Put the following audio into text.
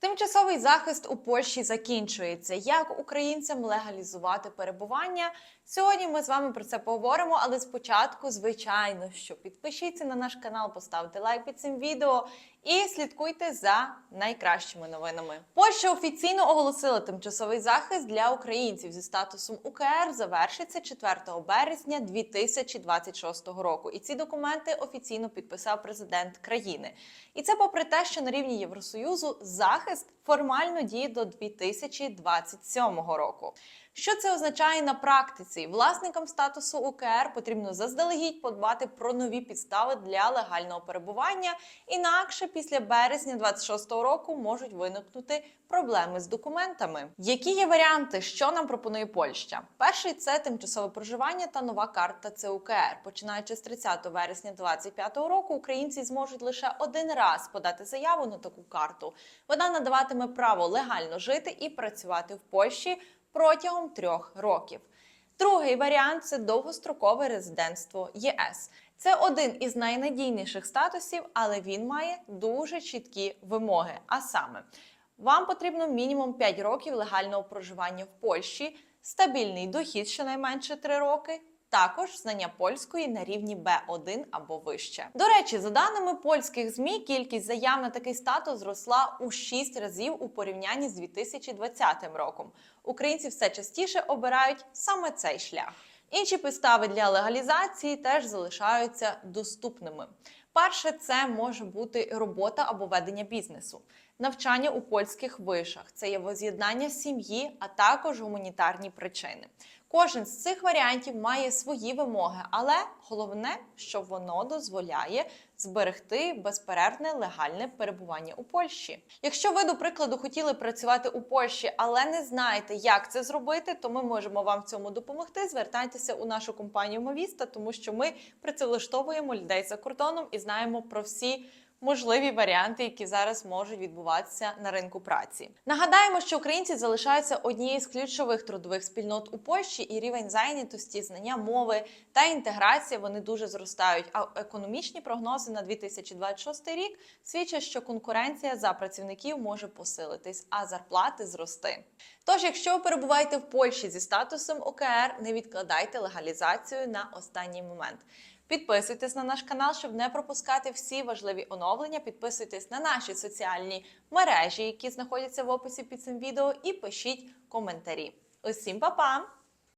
Тимчасовий захист у Польщі закінчується. Як українцям легалізувати перебування? Сьогодні ми з вами про це поговоримо, але спочатку, звичайно, що підпишіться на наш канал, поставте лайк під цим відео і слідкуйте за найкращими новинами. Польща офіційно оголосила тимчасовий захист для українців зі статусом УКР завершиться 4 березня 2026 року. І ці документи офіційно підписав президент країни. І це попри те, що на рівні Євросоюзу захист захист формально діє до 2027 року. Що це означає на практиці? Власникам статусу УКР потрібно заздалегідь подбати про нові підстави для легального перебування. Інакше після березня 26-го року можуть виникнути проблеми з документами. Які є варіанти, що нам пропонує Польща? Перший це тимчасове проживання та нова карта ЦУКР. Починаючи з 30 вересня 2025 року, українці зможуть лише один раз подати заяву на таку карту. Вона надаватиме право легально жити і працювати в Польщі протягом трьох років. Другий варіант це довгострокове резидентство ЄС. Це один із найнадійніших статусів, але він має дуже чіткі вимоги. А саме, вам потрібно мінімум 5 років легального проживання в Польщі, стабільний дохід щонайменше 3 роки. Також знання польської на рівні B1 або вище. До речі, за даними польських змі, кількість заяв на такий статус зросла у 6 разів у порівнянні з 2020 роком. Українці все частіше обирають саме цей шлях. Інші підстави для легалізації теж залишаються доступними. Перше, це може бути робота або ведення бізнесу, навчання у польських вишах, це є воз'єднання сім'ї, а також гуманітарні причини. Кожен з цих варіантів має свої вимоги, але головне, що воно дозволяє зберегти безперервне легальне перебування у Польщі. Якщо ви, до прикладу, хотіли працювати у Польщі, але не знаєте, як це зробити, то ми можемо вам в цьому допомогти. Звертайтеся у нашу компанію Мовіста, тому що ми працевлаштовуємо людей за кордоном і знаємо про всі можливі варіанти, які зараз можуть відбуватися на ринку праці. Нагадаємо, що українці залишаються однією з ключових трудових спільнот у Польщі, і рівень зайнятості, знання мови та інтеграція вони дуже зростають. А економічні прогнози на 2026 рік свідчать, що конкуренція за працівників може посилитись, а зарплати зрости. Тож, якщо ви перебуваєте в Польщі зі статусом ОКР, не відкладайте легалізацію на останній момент. Підписуйтесь на наш канал, щоб не пропускати всі важливі оновлення. Підписуйтесь на наші соціальні мережі, які знаходяться в описі під цим відео, і пишіть коментарі. Усім па-па!